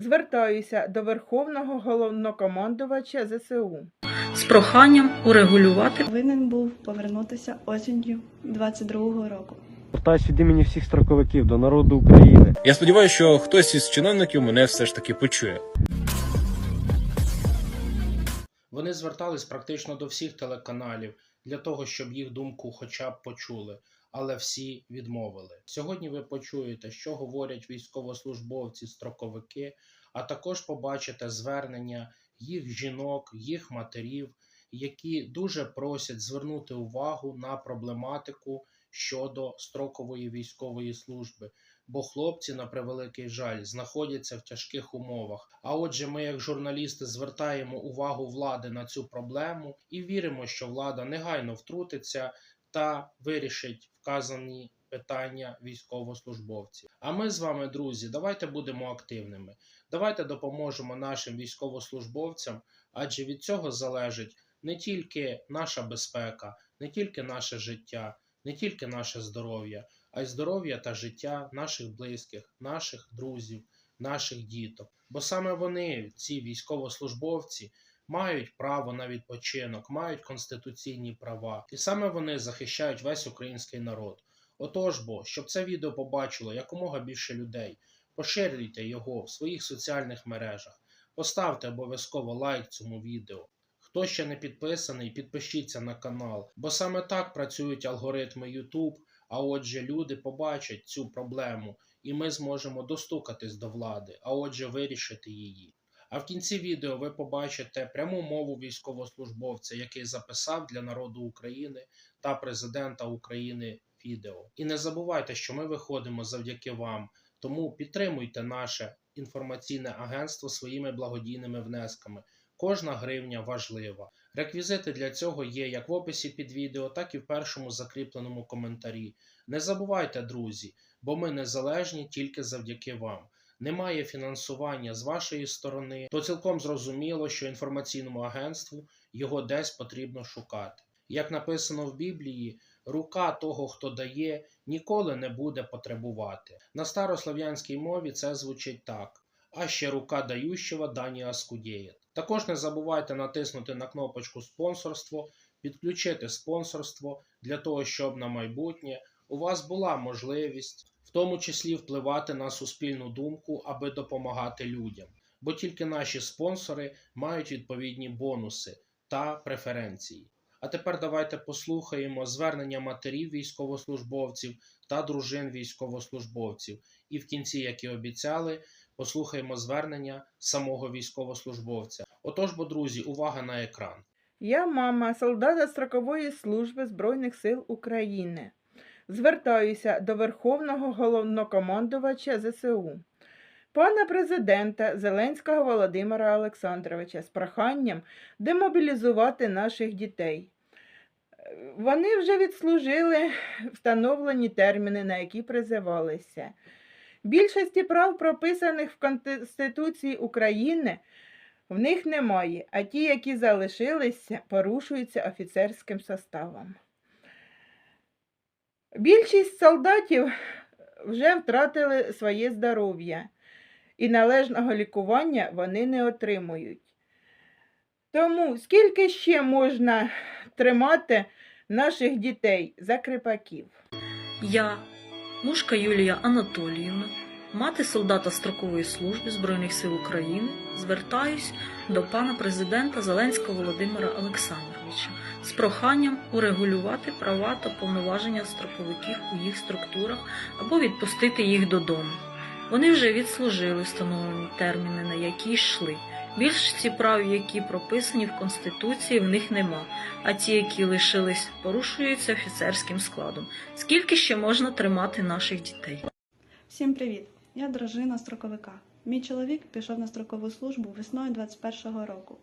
Звертаюся до Верховного головнокомандувача ЗСУ. з проханням урегулювати Повинен був повернутися осінню 22-го року. Звертаюсь від імені всіх строковиків до народу України. Я сподіваюся, що хтось із чиновників мене все ж таки почує. Вони звертались практично до всіх телеканалів для того, щоб їх думку хоча б почули, але всі відмовили. Сьогодні ви почуєте, що говорять військовослужбовці, строковики, а також побачите звернення їх жінок, їх матерів, які дуже просять звернути увагу на проблематику щодо строкової військової служби. Бо хлопці, на превеликий жаль, знаходяться в тяжких умовах. А отже, ми, як журналісти, звертаємо увагу влади на цю проблему і віримо, що влада негайно втрутиться та вирішить вказані питання військовослужбовців. А ми з вами, друзі, давайте будемо активними. Давайте допоможемо нашим військовослужбовцям, адже від цього залежить не тільки наша безпека, не тільки наше життя, не тільки наше здоров'я, а й здоров'я та життя наших близьких, наших друзів, наших діток. Бо саме вони, ці військовослужбовці, мають право на відпочинок, мають конституційні права, і саме вони захищають весь український народ. Отож бо, щоб це відео побачило якомога більше людей, поширюйте його в своїх соціальних мережах, поставте обов'язково лайк цьому відео. Хто ще не підписаний, підпишіться на канал, бо саме так працюють алгоритми YouTube, а отже, люди побачать цю проблему, і ми зможемо достукатись до влади, а отже, вирішити її. А в кінці відео ви побачите пряму мову військовослужбовця, який записав для народу України та президента України відео. І не забувайте, що ми виходимо завдяки вам, тому підтримуйте наше інформаційне агентство своїми благодійними внесками. Кожна гривня важлива. Реквізити для цього є як в описі під відео, так і в першому закріпленому коментарі. Не забувайте, друзі, бо ми незалежні тільки завдяки вам. Немає фінансування з вашої сторони, то цілком зрозуміло, що інформаційному агентству його десь потрібно шукати. Як написано в Біблії, рука того, хто дає, ніколи не буде потребувати. На старослов'янській мові це звучить так: а ще рука дающого дані аскудіє. Також не забувайте натиснути на кнопочку спонсорство, підключити спонсорство для того, щоб на майбутнє у вас була можливість, в тому числі впливати на суспільну думку, аби допомагати людям. Бо тільки наші спонсори мають відповідні бонуси та преференції. А тепер давайте послухаємо звернення матерів військовослужбовців та дружин військовослужбовців. І в кінці, як і обіцяли, послухаємо звернення самого військовослужбовця. Отож, бо друзі, увага на екран. Я мама солдата строкової служби Збройних сил України. Звертаюся до Верховного головнокомандувача ЗСУ. Пана президента Зеленського Володимира Олександровича з проханням демобілізувати наших дітей. Вони вже відслужили встановлені терміни, на які призивалися. Більшості прав, прописаних в Конституції України, в них немає, а ті, які залишилися, порушуються офіцерським составом. Більшість солдатів вже втратили своє здоров'я і належного лікування вони не отримують. Тому скільки ще можна тримати наших дітей за кріпаків? я, мушка Юлія Анатоліївна, мати солдата строкової служби Збройних сил України, звертаюсь до пана президента Зеленського Володимира Олександровича з проханням урегулювати права та повноваження строковиків у їх структурах або відпустити їх додому. Вони вже відслужили встановлені терміни, на які йшли. Більшості прав, які прописані в Конституції, в них нема, а ті, які лишились, порушуються офіцерським складом. Скільки ще можна тримати наших дітей? Всім привіт! Я дружина строковика. Мій чоловік пішов на строкову службу весною 21-го року,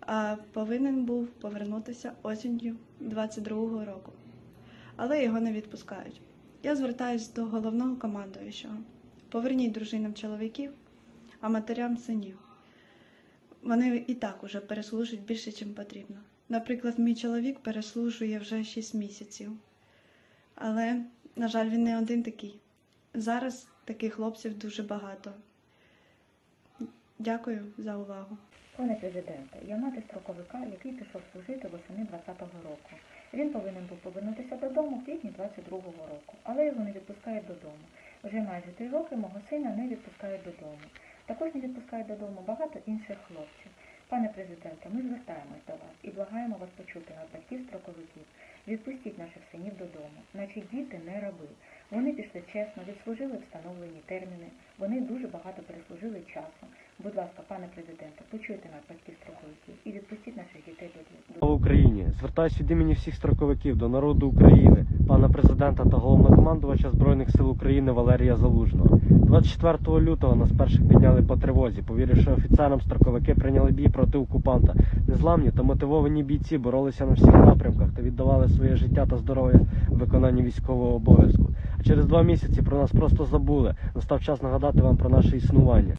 а повинен був повернутися осінню 22-го року. Але його не відпускають. Я звертаюся до головного командуючого. Поверніть дружинам чоловіків, а матерям синів. Вони і так уже переслужують більше, ніж потрібно. Наприклад, мій чоловік переслужує вже 6 місяців. Але, на жаль, він не один такий. Зараз таких хлопців дуже багато. Дякую за увагу. Пане президенте, я мати строковика, який пішов служити восени 20-го року. Він повинен був повернутися додому в квітні 22-го року, але його не відпускають додому. Вже майже три роки мого сина не відпускають додому. Також не відпускають додому багато інших хлопців. Пане президенте, ми звертаємось до вас і благаємо вас почути нас батьків строковиків. Відпустіть наших синів додому. Наші діти не раби. Вони пішли чесно, відслужили встановлені терміни. Вони дуже багато переслужили часу. Будь ласка, пане президенте, почуйте нас батьків строковиків і відпустіть наших дітей додому. Слава Україні! Звертаюсь від імені всіх строковиків до народу України, пана президента та головнокомандувача Збройних сил України Валерія Залужного. 24 лютого нас перших підняли по тривозі, повіривши офіцерам, строковики прийняли бій проти окупанта. Незламні та мотивовані бійці боролися на всіх напрямках та віддавали своє життя та здоров'я в виконанні військового обов'язку. Через два місяці про нас просто забули. Настав час нагадати вам про наше існування.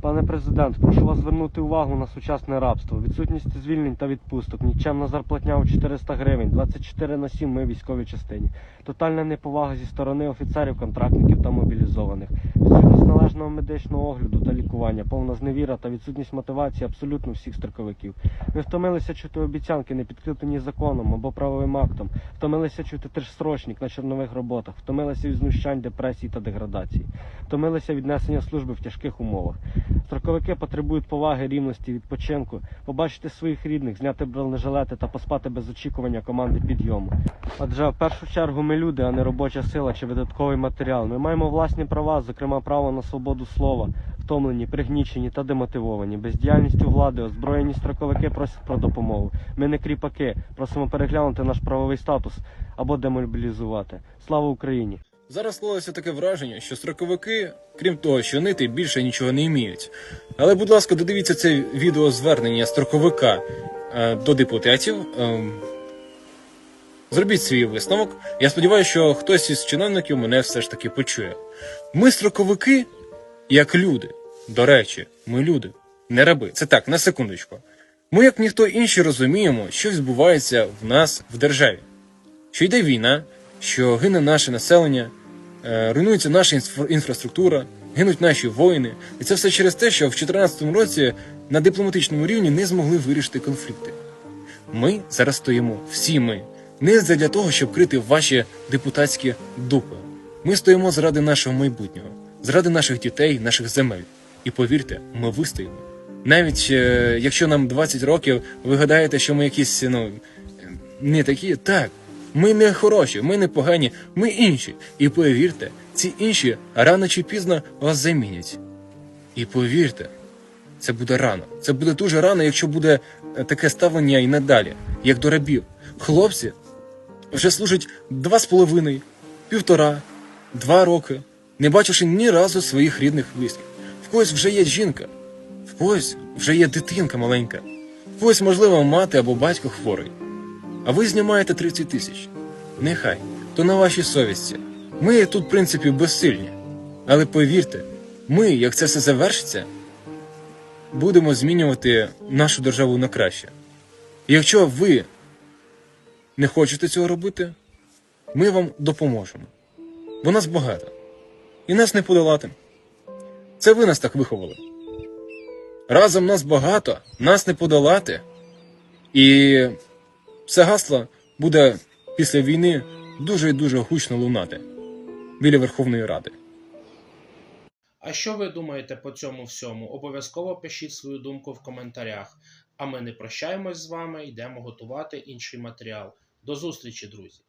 Пане президент, прошу вас звернути увагу на сучасне рабство, відсутність звільнень та відпусток, нікчемна зарплатня у 400 гривень, 24 на 7 ми військовій частині, тотальна неповага зі сторони офіцерів, контрактників та мобілізованих, відсутність належного медичного огляду та лікування, повна зневіра та відсутність мотивації абсолютно всіх строковиків. Ми втомилися чути обіцянки, не підкріплені законом або правовим актом, втомилися чути трьохсрочник на чорнових роботах, втомилися від знущань, депресій та деградації, втомилися від несення служби в тяжких умовах. Строковики потребують поваги, рівності, відпочинку, побачити своїх рідних, зняти бронежилети та поспати без очікування команди підйому. Адже в першу чергу ми люди, а не робоча сила чи видатковий матеріал. Ми маємо власні права, зокрема право на свободу слова, втомлені, пригнічені та демотивовані. Бездіяльністю влади озброєні строковики просять про допомогу. Ми не кріпаки, просимо переглянути наш правовий статус або демобілізувати. Слава Україні! Зараз склалося таке враження, що строковики, крім того, що нити більше нічого не вміють. Але, будь ласка, додивіться це відеозвернення строковика е, до депутатів. Е, зробіть свій висновок. Я сподіваюся, що хтось із чиновників мене все ж таки почує. Ми строковики, як люди. До речі, ми люди, не раби. Це так, на секундочку. Ми, як ніхто інший, розуміємо, що відбувається в нас в державі. Що йде війна, що гине наше населення, руйнується наша інфра- інфраструктура, гинуть наші воїни. І це все через те, що в 2014 році на дипломатичному рівні не змогли вирішити конфлікти. Ми зараз стоїмо, всі ми, не для того, щоб крити ваші депутатські дупи. Ми стоїмо заради нашого майбутнього, заради наших дітей, наших земель. І повірте, ми вистоїмо. Навіть е, якщо нам 20 років, ви гадаєте, що ми якісь ну, не такі, так. Ми не хороші, ми не погані, ми інші. І повірте, ці інші рано чи пізно вас замінять. І повірте, це буде рано. Це буде дуже рано, якщо буде е, таке ставлення і надалі, як до рабів. Хлопці вже служать два з половиною, півтора, два роки, не бачивши ні разу своїх рідних близьких. В когось вже є жінка, в когось вже є дитинка маленька, в когось, можливо, мати або батько хворий. А ви знімаєте 30 тисяч. Нехай, то на вашій совісті. Ми тут, в принципі, безсильні. Але повірте, ми, як це все завершиться, будемо змінювати нашу державу на краще. Якщо ви не хочете цього робити, ми вам допоможемо. Бо нас багато. І нас не подолати. Це ви нас так виховали. Разом нас багато, нас не подолати. І це гасло буде після війни дуже і дуже гучно лунати біля Верховної Ради. А що ви думаєте по цьому всьому? Обов'язково пишіть свою думку в коментарях. А ми не прощаємось з вами, йдемо готувати інший матеріал. До зустрічі, друзі!